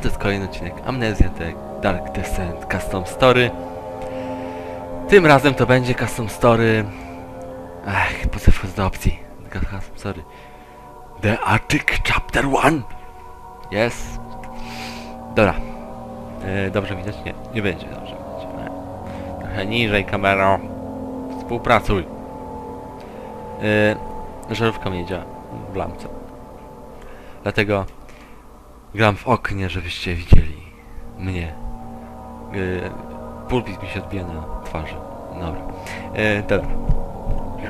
to jest kolejny odcinek Amnezja The Dark Descent Custom Story. Tym razem to będzie Custom Story... Ach, po co wchodzę do opcji? Custom Story. The Attic Chapter 1! Yes! Dobra. E, dobrze widać? Nie, nie będzie dobrze widać. Nie. Trochę niżej kamero. Współpracuj. E, żarówka mnie nie działa w lampce. Dlatego gram w oknie, żebyście widzieli mnie. E, pulpit mi się odbija na twarzy. Dobra. E, dobra.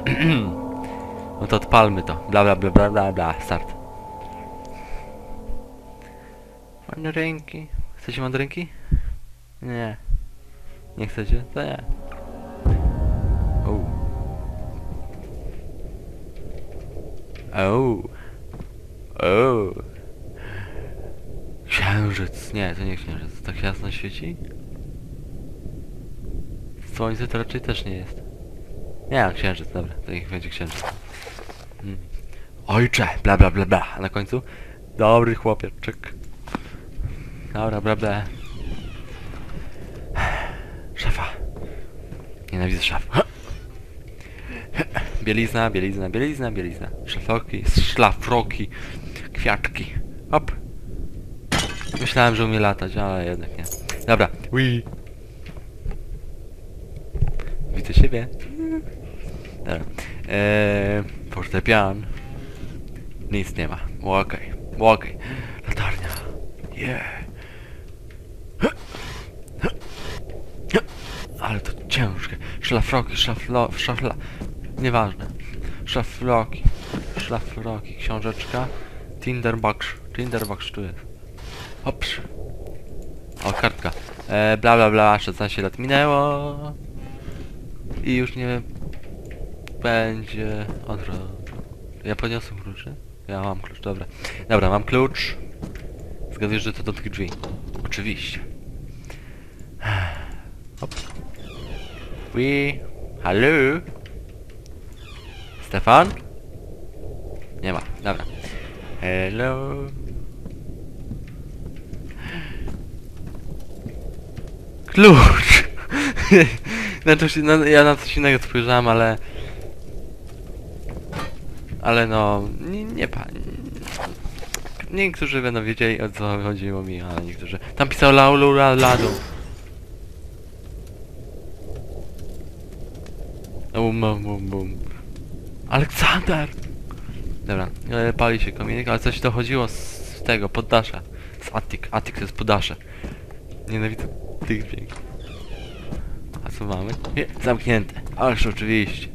no to odpalmy to. Bla bla bla bla bla bla. Start. Mandarynki. Chcecie mandarynki? Nie. Nie chcecie? To nie. O. O. O. Księżyc. Nie, to nie księżyc. Tak jasno świeci? Słońce to raczej też nie jest. Nie, księżyc, dobra. To niech będzie księżyc. Mm. Ojcze, bla bla bla bla. A na końcu? Dobry chłopieczek. Dobra, bla bla. Szafa. Nienawidzę szaf. Bielizna, bielizna, bielizna, bielizna. Szlafroki, szlafroki, kwiatki. Myślałem, że umie latać, ale jednak nie. Dobra. Wii. Widzę siebie. Dobra. Eee, fortepian. Nic nie ma. Okej. Okej. Latarnia. Yeah. Ale to ciężkie. Szlafroki, szlaflo, szafla... Nieważne. Szlafroki. Szlafroki. Książeczka. Tinderbox. Tinderbox tu jest. Hops. O, kartka. E, bla bla bla, 16 lat minęło. I już nie będzie odro... Ja podniosłem kluczy? Ja mam klucz, dobra. Dobra, mam klucz. Zgadujesz, że to do tych drzwi. Oczywiście. Hop. Wi. Halo? Stefan? Nie ma, dobra. Hello? Klucz! na coś, na, ja na coś innego spojrzałem, ale... Ale no... Nie, nie pa... Niektórzy będą wiedzieli o co chodziło mi, ale niektórzy... Tam pisał Laulu Ladu. Bum, bum, bum, bum. Aleksander! Dobra, e, pali się komienik, ale coś dochodziło z tego, poddasza. Z Attic. Attic to jest poddasze. Nienawidzę tych dźwięków. A co mamy? Nie, zamknięte. Ależ oczywiście.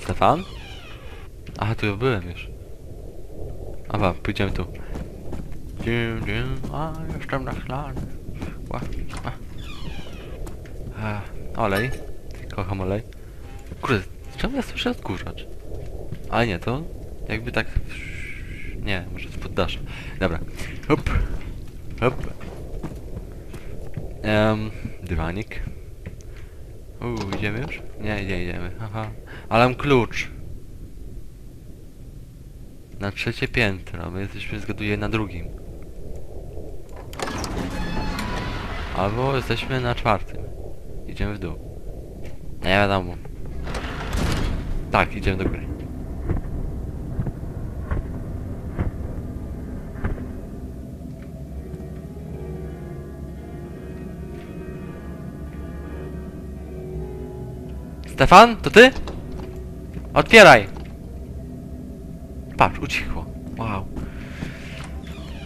Stefan? Aha, tu ja byłem już. Aha, pójdziemy tu. Dzień, dzień, a jestem na ślady. Ła, ła. A, olej. Kocham olej. Kurde, czemu ja słyszę odkurzacz? Ale nie, to jakby tak... Nie, może z. Dobra. Hop. Hop. Um, dywanik. Uuu, idziemy już? Nie, nie idziemy. Aha. Ale mam klucz. Na trzecie piętro. My jesteśmy, zgaduję, na drugim. Albo jesteśmy na czwartym. Idziemy w dół. Nie wiadomo. Tak, idziemy do góry. Stefan, to ty? Otwieraj! Patrz, ucichło. Wow.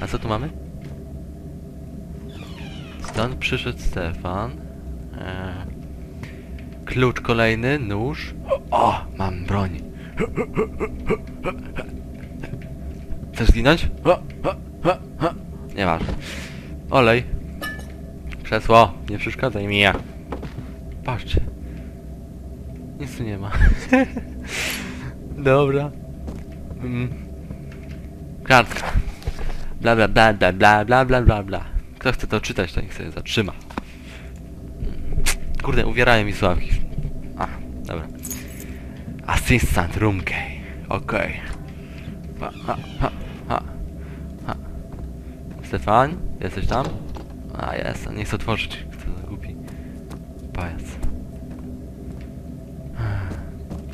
A co tu mamy? Stąd przyszedł Stefan. Eee, klucz kolejny, nóż. O, mam broń. Chcesz zginąć? Nieważne. Olej. Krzesło, nie przeszkadzaj mi ja. Patrzcie. Nic tu nie ma. Dobra. Mm. Kartka. Bla bla bla bla bla bla bla bla bla. Kto chce to czytać, to niech sobie zatrzyma. Kurde, uwierają mi sławki. A, dobra. Assistant room key. Okej. Ha. Stefan? Jesteś tam? A, jest, nie chcę otworzyć. Kto za głupi. Pajac.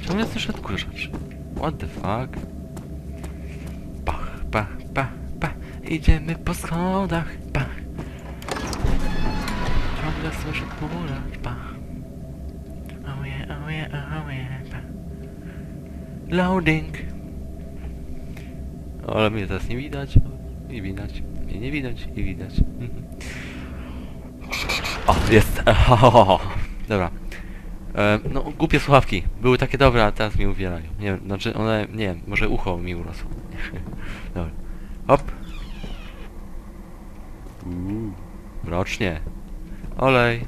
Czemu jest też odkurzacz? What the fuck? Pach, pach, pach, pach. Idziemy po schodach. Pach. Ciągle słyszę kuracz. Pach. Oh yeah, oh yeah, oh yeah. Pach. Loading. Ale mnie teraz nie widać. I widać. Mnie nie widać i widać. Mhm. O, jest. Dobra. E, no, głupie słuchawki. Były takie dobre, a teraz mi uwierają. Nie wiem, znaczy one, nie wiem, może ucho mi urosło. Dobra. Hop. Uuu, mrocznie. Olej.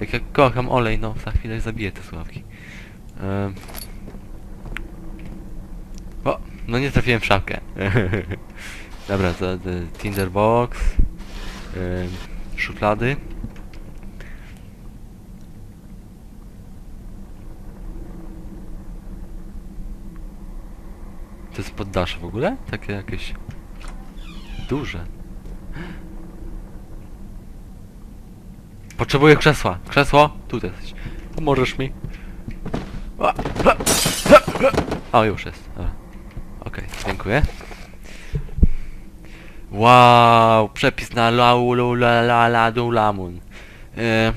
Jak ja kocham olej, no za chwilę zabiję te słuchawki. Em. O, no nie trafiłem w szafkę. Dobra, to, to Tinderbox. Em, szuflady. To jest poddasze w ogóle? Takie jakieś duże. Potrzebuję krzesła. Krzesło? Tu jesteś. Pomożesz mi? O, już jest. Okej, dziękuję. Wow, przepis na laulu la la la du lamun. E,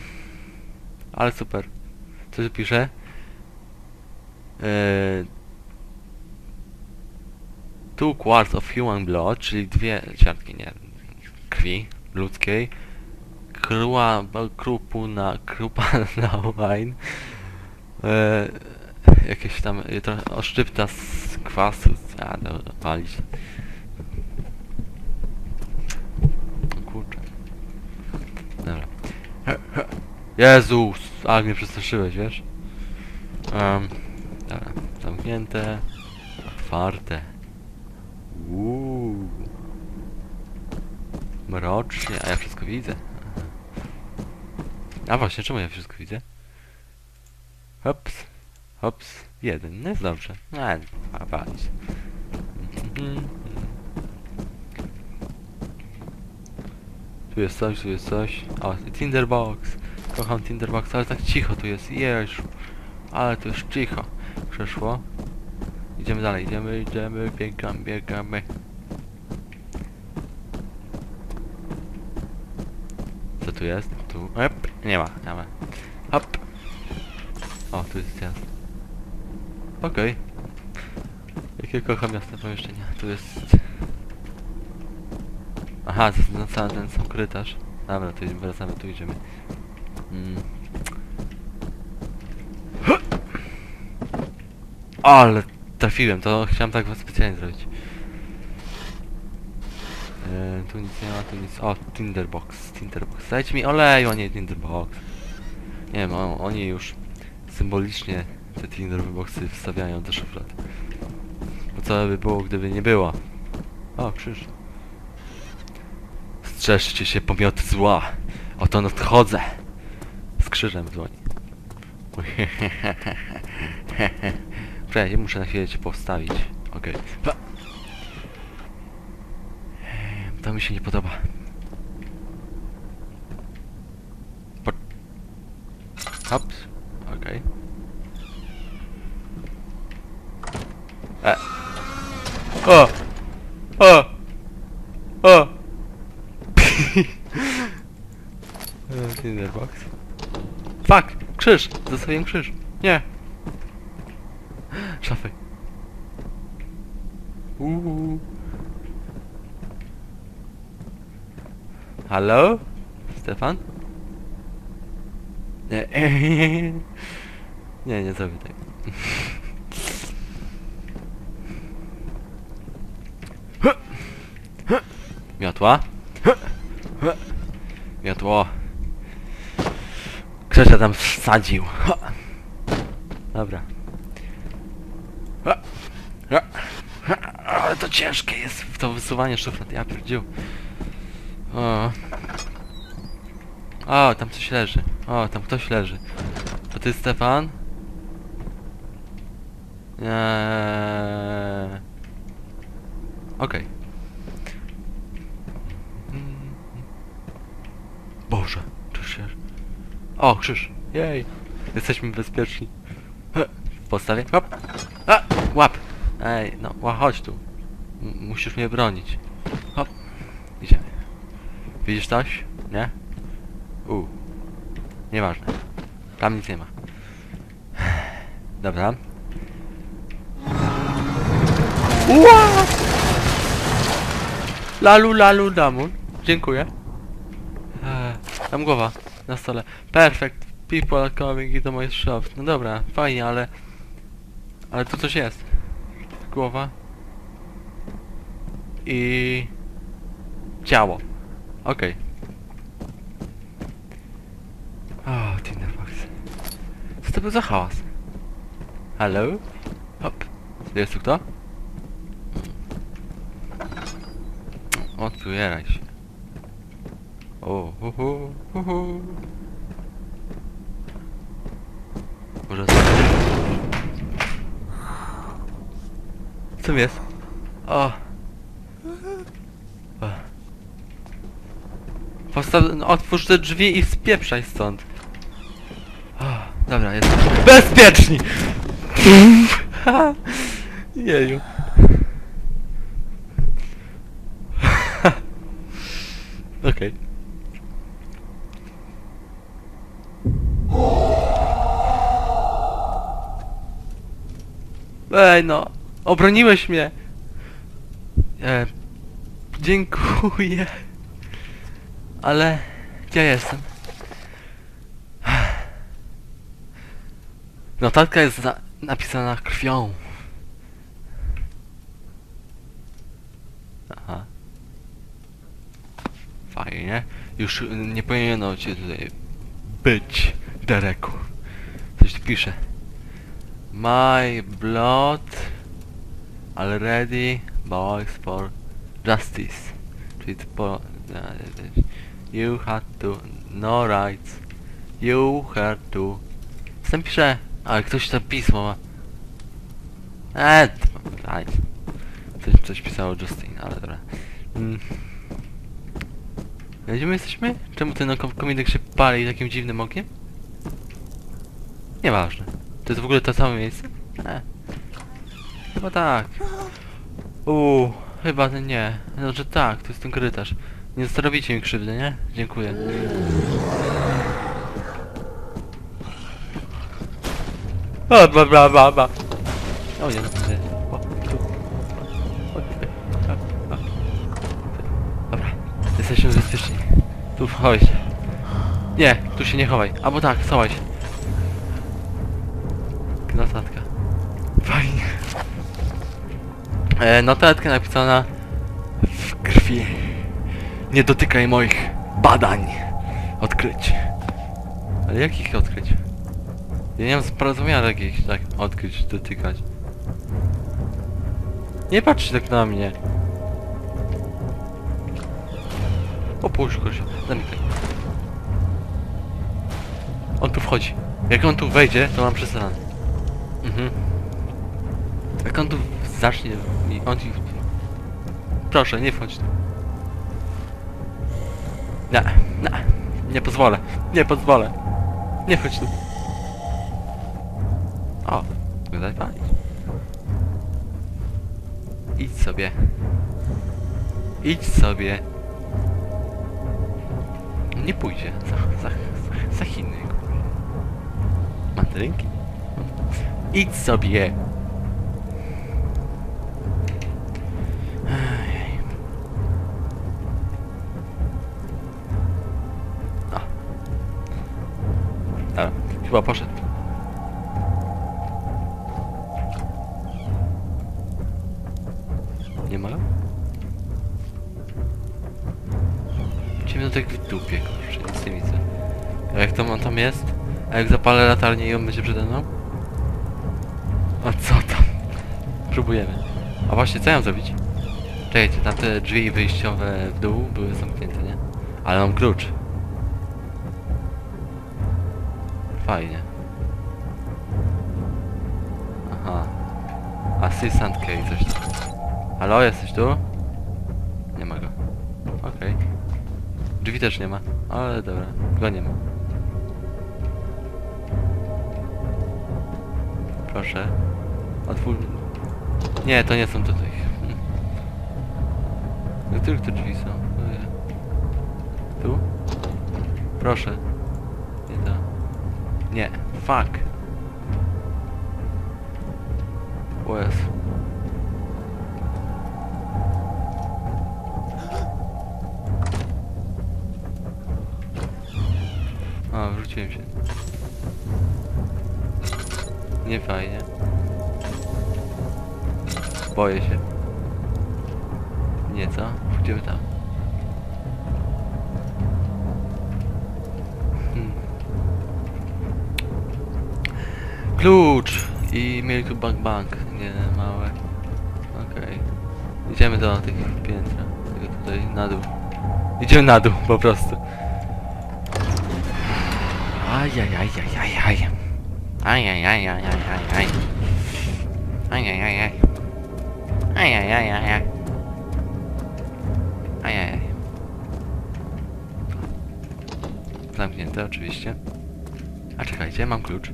ale super. Co tu pisze? E, two quarts of human blood, czyli dwie ćwiartki, nie, krwi ludzkiej. Krua, krupu na, krupa na wine. E, jakieś tam, e, trochę oszczypta z kwasu, a, dobra, palić. O kurczę. Dobra. Jezus! Ale mnie przestraszyłeś, wiesz? Um, dobra, zamknięte. Otwarte. Uuu. Mrocznie, a ja wszystko widzę. A właśnie, czemu ja wszystko widzę? Hops, hops, jeden, no jest dobrze. A, a walić. Tu jest coś, tu jest coś. O, Tinderbox. Kocham Tinderbox, ale tak cicho tu jest. Jeż. Ale tu jest cicho. Przeszło. Idziemy dalej, idziemy, idziemy, biegamy, biegamy. Co tu jest? Tu. Ep, nie ma, nie ma. Hop. O, tu jest miasto. Okej. Jakie kocham miasta pomieszczenia. Tu jest... Aha, na cały ten sam korytarz. Dobra, to wracamy, tu idziemy. Mm. Ale trafiłem, to chciałem tak specjalnie zrobić. E, tu nic nie ma, tu nic... O, Tinderbox, Tinderbox. Dajcie mi oleju, a nie Tinderbox. Nie wiem, oni już symbolicznie te Tinderboxy wstawiają do szuflad. Bo co by było, gdyby nie było? O, krzyż. Strzeżcie się pomioty zła. Oto nadchodzę. Z krzyżem w dłoni. Czekaj, muszę na chwilę cię postawić. Okej. Okay. To mi się nie podoba. Po... Hops. Okej. E. O! O! O! Tinderbox. Fuck! Krzyż! Zostawiłem krzyż. Nie! Uuu. Halo? Stefan? Nie, nie, nie zrobię tego. Miotła. Miotło. Krzysia tam wsadził. to ciężkie jest w to wysuwanie szuflad, ja pierdził. O. o, tam coś leży. O, tam ktoś leży. To ty Stefan? Eee... Okej. Okay. Boże, czy się... O, krzyż. Jej. Jesteśmy bezpieczni. W podstawie. Hop. A, łap. Ej, no, chodź tu. Musisz mnie bronić. Hop. Idziemy. Widzisz coś? Nie? U. Nieważne. Tam nic nie ma. Dobra. Ua! Lalu, lalu, damun. Dziękuję. Eee, tam głowa na stole. Perfect. People are coming into my shop. No dobra, fajnie, ale... Ale tu coś jest. Głowa. I... Ciało. Okej. O, Tinderbox. Co to był za hałas? Hello? Hop. Jest tu kto? Otwieraj się. O, hu, hu, hu, hu. Może. Co jest? O. Postaw... no, Otwórz te drzwi i spieprzaj stąd. Dobra, jest. Bezpieczni! Jeju. Okej. Ej no, obroniłeś mnie. E, dziękuję. Ale gdzie jestem? Notatka jest za, napisana krwią. Aha. Fajnie. Już nie powinienem cię tutaj być, Dereku. Coś tu pisze. My blood already boils for justice. Czyli po... You had to... No rights. You had to... Co tam pisze? Ale ktoś tam pismo ma. Eee, right. Coś, coś pisało Justin, ale dobra. Mm. Gdzie my jesteśmy? Czemu ten kom- kominek się pali takim dziwnym okiem? Nieważne. To jest w ogóle to samo miejsce? E. Chyba tak. Uuu, chyba nie. Znaczy tak, to jest ten korytarz. Nie zrobicie mi krzywdy, nie? Dziękuję. O, bla bla bla bla. O nie, nie. O, tu. O, a. Dobra, jesteśmy bezpieczni. Tu chowaj się. Nie, tu się nie chowaj. Albo tak, schowaj się. Notatka. Fajnie. E, notatka napisana. Nie dotykaj moich badań. Odkryć. Ale jakich odkryć? Ja nie mam zrozumienia jakich tak odkryć, dotykać. Nie patrz tak na mnie. Opuść go się. Zamykaj. On tu wchodzi. Jak on tu wejdzie, to mam przesrane. Mhm. Jak on tu zacznie i on ci... Proszę, nie wchodź tu. Nie, nie. Nie pozwolę. Nie pozwolę. Nie wchodź tu. O, daj palić. Idź sobie. Idź sobie. Nie pójdzie. Za, za, za, za Chiny. Mandarynki? Idź sobie. Chyba poszedł. Nie ma? Ciemno tak w dupie, kurczę, nic nie widzę. A jak to on tam jest? A jak zapalę latarnię i on będzie przede mną? A co tam? Próbujemy. A właśnie, co ja zrobić? Czekajcie, tam te drzwi wyjściowe w dół były zamknięte, nie? Ale mam klucz. fajnie. Aha. Assistant K, coś. Halo, jesteś tu? Nie ma go. Okej. Okay. Drzwi też nie ma, ale dobra, go nie ma. Proszę. Otwórz... Nie, to nie są tutaj. tylko te drzwi są? Tu? Proszę. Nie. Fuck. Jezu. A, wróciłem się. Nie fajnie. Boję się. Nie co? Pójdziemy tam. Klucz! I mieli tu bank bank. Nie, małe. Okej. Idziemy do tych piętra. Tego tutaj na dół. Idziemy na dół po prostu. Ajajajajajaj. Ajajajajajaj. Ajajajaj. Ajajajajaj. Ajajaj. Zamknięte oczywiście. A czekajcie, mam klucz.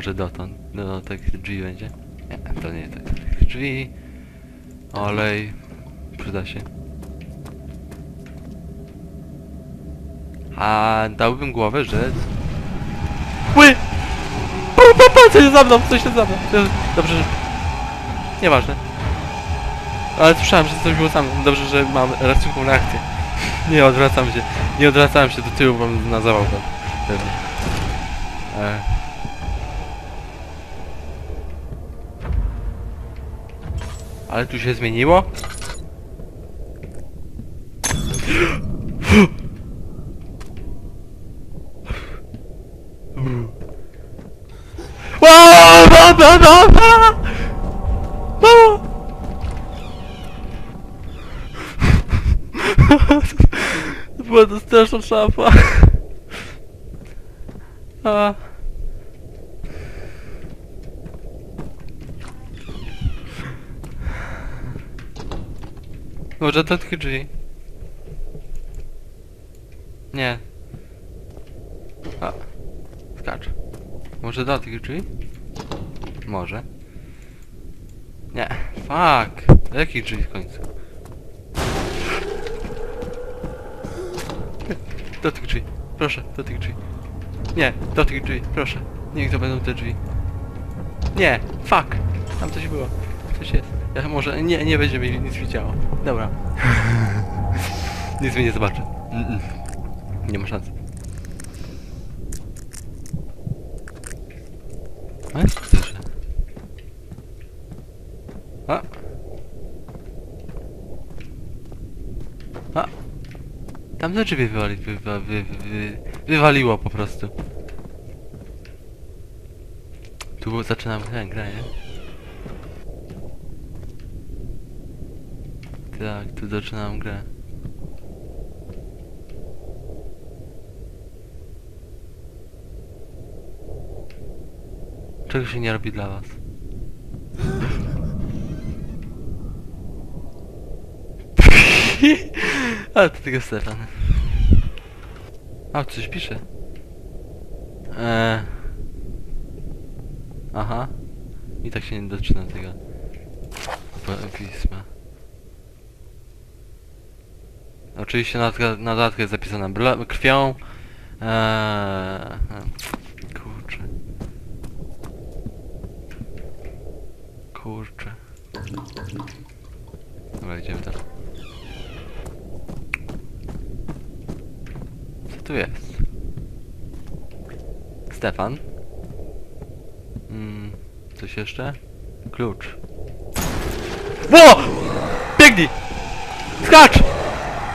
Może dotąd, do tych drzwi będzie? Nie, to nie tych drzwi. Olej. Przyda się. A dałbym głowę, że... Ły! Coś jest za mną, coś jest za mną. Dobrze, że... Nieważne. Ale słyszałem, że coś było za mną. Dobrze, że mam szybką reakcję. Nie odwracam się. Nie odwracałem się do tyłu, bo na zawał. Pewnie. E. Ale tu się zmieniło? To była to straszna szafa. A. Może to tylko drzwi? Nie. A. Skacz. Może do tych drzwi? Może. Nie. Fuck. Do jakich drzwi w końcu? Do tych drzwi. Proszę, do tych drzwi. Nie, do tych drzwi. Proszę. Niech to będą te drzwi. Nie. Fuck. Tam coś było. Coś jest. Ja może... Nie, nie będzie mi nic widziało. Dobra. nic mi nie zobaczy. Mm -mm. Nie ma szans. A, słyszę. A. A. Tam te drzwi wywali, wywa, wy, wy, wywaliło po prostu. Tu zaczynam grę, grę, nie? Tak, tu zaczynam grę. Czego się nie robi dla was? Ale to tylko Stefan. A, coś pisze. Eee. Aha. I tak się nie doczytam tego pisma. Oczywiście na, na dodatku jest zapisane krwią. Eee, kurczę. Kurczę. Dobra, idziemy tam. Co tu jest? Stefan? Mm, coś jeszcze? Klucz. Ło! Biegnij! Skacz!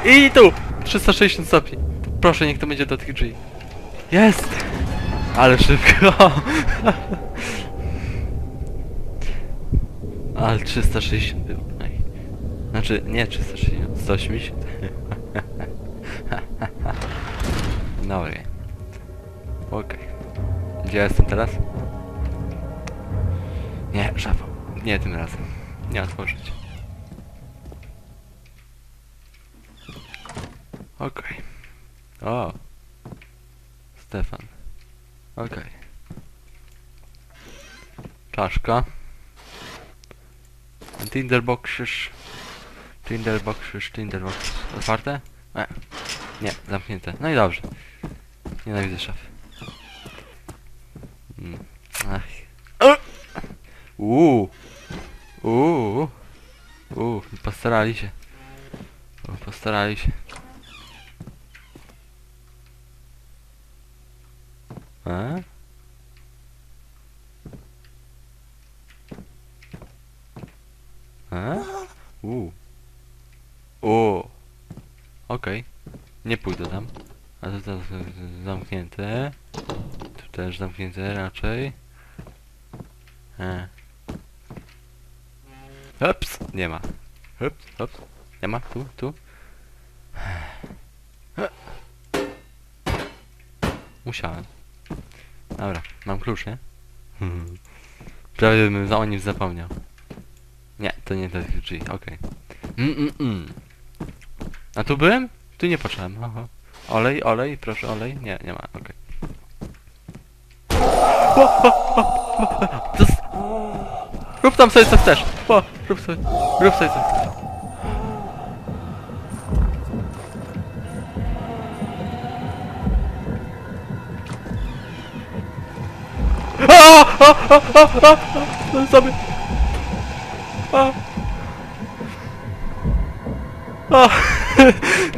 I tu! 360 stopni. Proszę, niech to będzie do tych drzwi. Jest! Ale szybko! Ale 360 było. Ej. Znaczy, nie 360, 180. No okej. Okej. Gdzie ja jestem teraz? Nie, szafa. Nie tym razem. Nie otworzyć. Okej. O. Stefan. Okej. Czaszka. Tinderboxes. Tinderboxes, Tinderbox. Otwarte? E. Nie, zamknięte. No i dobrze. Nienawidzę szafy. Mm. Ach. Uuu. Uuu. Uuu, postarali się. Postarali się. A? A? Uuu. O. Okej. Nie pójdę tam. A to, to, to zamknięte. Tu też zamknięte raczej. E. Ups, nie ma. Ups, ups. Nie ma, tu, tu. Musiałem. Dobra, mam klucz, nie? Prawie bym o nim zapomniał. Nie, to nie te drzwi, okej. Mm, mm, mm. A tu byłem? Tu nie patrzyłem, aha. Olej, olej, proszę olej. Nie, nie ma, okej. O, o, o, o, to s- Rób tam sobie co chcesz. O, rób sobie, rób sobie co chcesz. A, a, a, a, a, a. A. A.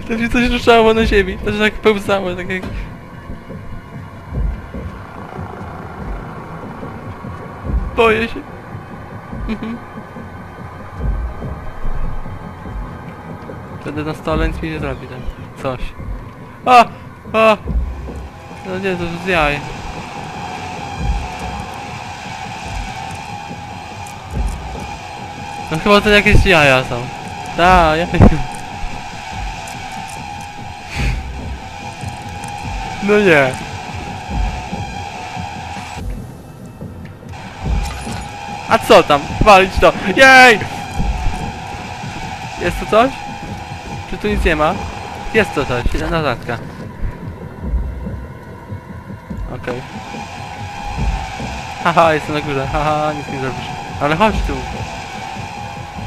To się coś ruszało na ziemi. To się tak pełzało, tak jak... Boję się. Mhm. Będę na stole, nic mi nie zrobi tam. Coś. A! A! No nie, to z jaj. No chyba to jakieś jaja są. Da, ja... No nie. A co tam? Walić to. Jej! Jest tu coś? Czy tu nic nie ma? Jest to coś, jedna notatka. Okej. Haha, jestem na górze. Haha, nic nie zrobisz. Ale chodź tu.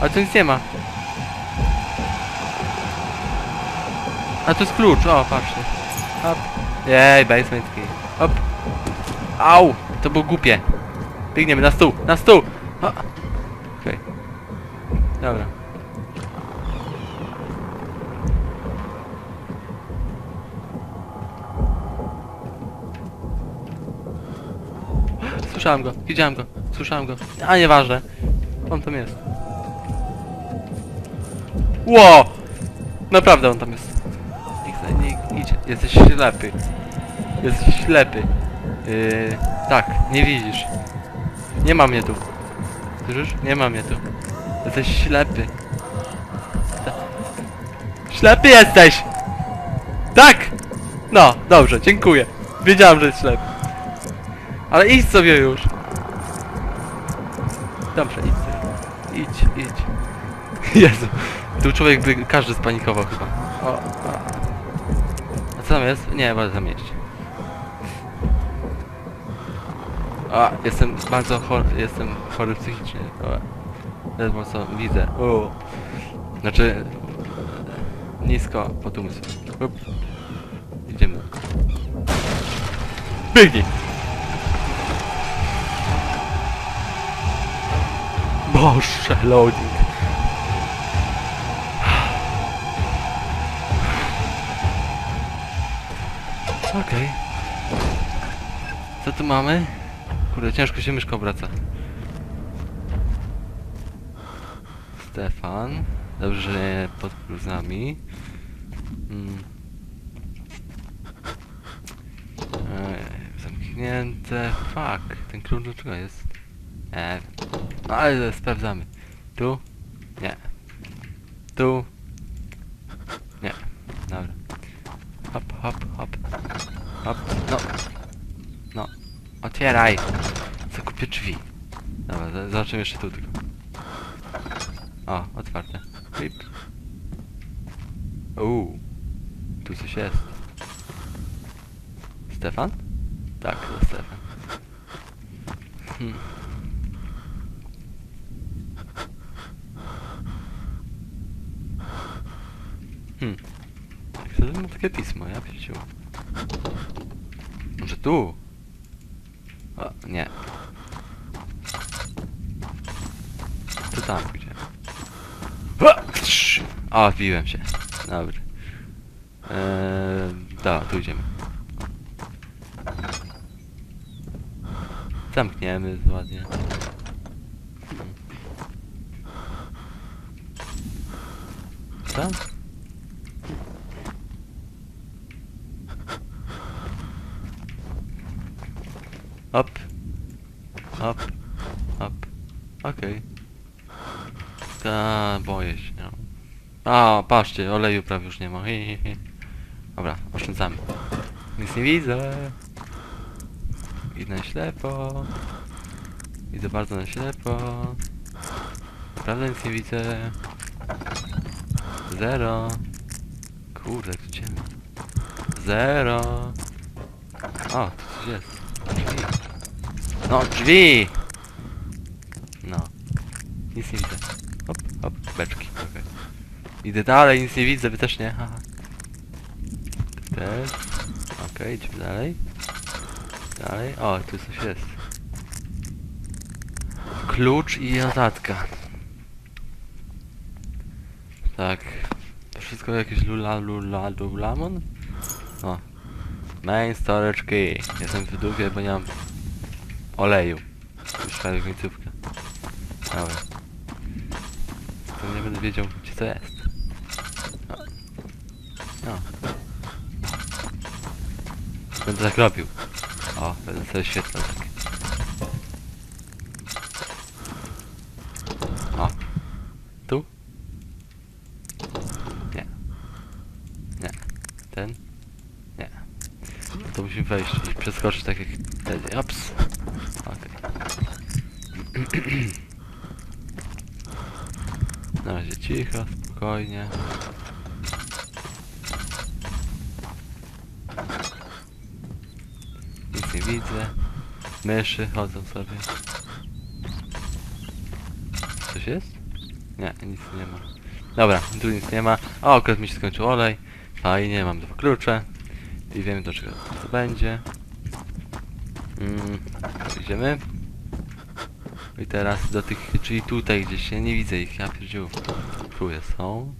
Ale tu nic nie ma. A tu jest klucz, o patrzcie. Hop. Jej, basement key. Au! To było głupie. Biegniemy na stół, na stół! Okej. Dobra. Słyszałem go, widziałem go, słyszałem go. A nieważne. On tam jest. Ło! Naprawdę on tam jest. Jesteś ślepy. Jesteś ślepy. Yy, tak, nie widzisz. Nie ma mnie tu. Słyszysz? Nie ma mnie tu. Jesteś ślepy. Ślepy jesteś! Tak! No, dobrze, dziękuję. Wiedziałem, że jest ślepy. Ale idź sobie już. Dobrze, idź sobie. Idź, idź. Jezu. Tu człowiek by każdy spanikował chyba. O, co tam jest? Nie, wolę zamieść. A, jestem bardzo chory, jestem chory psychicznie. Ledwo co widzę. O. Znaczy... Nisko pod umysł. Up. Idziemy. Biegnij! Boże, loading. Okej. Co tu mamy? Kurde, ciężko się myszką obraca. Stefan. Dobrze, że nie podkrył z nami. Mm. Ej, zamknięte. Fuck. Ten klucz do czego jest? Wiem. No ale sprawdzamy. Tu? Nie. Tu? Nie. Dobra. Hop, hop, Hop, no. No. Otwieraj! Zakupię drzwi. Dobra, zobaczymy jeszcze tu tylko. O, otwarte. Klip. Uuu. Tu coś jest. Stefan? Tak, to Stefan. Hmm. Hmm. Jak to ma takie pismo, ja pierdziłem. Może tu? O, nie. To tam gdzie? O, wbiłem się. Dobry. Eee, da, tu idziemy. Zamkniemy ładnie. Co? Hop. Hop. Hop. Okej. Ta, boję się, no. A, patrzcie, oleju prawie już nie ma. Hi, hi, hi. Dobra, oszczędzamy. Nic nie widzę. Idę na ślepo. Idę bardzo na ślepo. Naprawdę nic nie widzę. Zero. Kurde, gdzie? Zero. O, tu coś jest. No, drzwi! No. Nic nie widzę. Hop, hop, beczki. okej. Idę dalej, nic nie widzę, wy też nie. Haha. Też. Okej, idźmy dalej. Dalej. O, tu coś jest. Klucz i notatka. Tak. To wszystko jakieś lula lula lulamon? O. Main storage key. Jestem w dupie, bo nie mam oleju. Już prawie końcówka. Dobra. To nie będę wiedział, gdzie to jest. O. No. Będę tak robił. O, będę sobie świetlał tak. O. Tu? Nie. Nie. Ten? Nie. No to musimy wejść i przeskoczyć tak jak wtedy. Ops. Na razie cicho, spokojnie. Nic nie widzę. Myszy chodzą sobie. Coś jest? Nie, nic nie ma. Dobra, tu nic nie ma. O, akurat mi się skończył olej. Fajnie, mam dwa klucze. I wiemy do czego to będzie. Mm, idziemy. I teraz do tych, czyli tutaj gdzieś, ja nie widzę ich, ja pierdziu. Jest, są.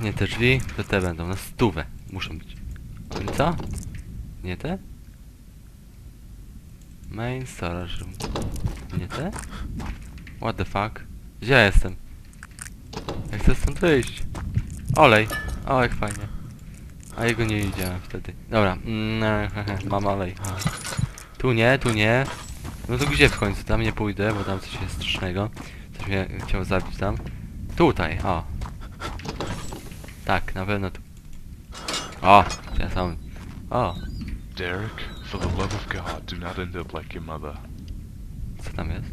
Nie te drzwi, to te będą, na stówę muszą być. I co? Nie te? Main storage room. Nie te? What the fuck? Gdzie ja jestem? Ja chcę stąd wyjść. Olej. O, jak fajnie. A jego nie widziałem wtedy. Dobra. Mm, mam olej. Tu nie, tu nie. No to gdzie w końcu? Tam nie pójdę, bo tam coś jest strasznego. Coś mnie chciał zabić tam. Tutaj, o. Tak, na pewno tu. O, ja sam. O, Derek, for the love of God, do not end up like your mother. co tam jest?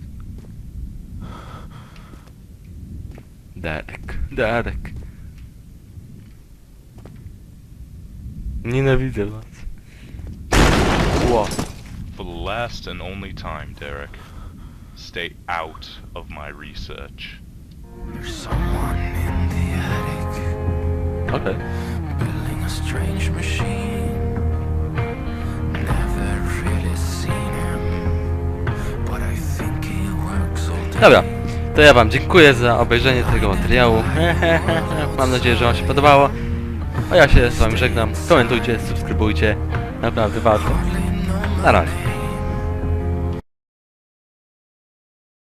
Derek, Derek. Nienawidzę was. Ło. For the last and only time, Derek, stay out of my research. There's someone in the attic Okej. building a strange machine. Never really seen him, but I think he works all day. Dobra, to ja wam dziękuję za obejrzenie tego materiału. Mam nadzieję, że wam się podobało. A ja się z wami żegnam. Komentujcie, subskrybujcie. Naprawdę warto. Na razie.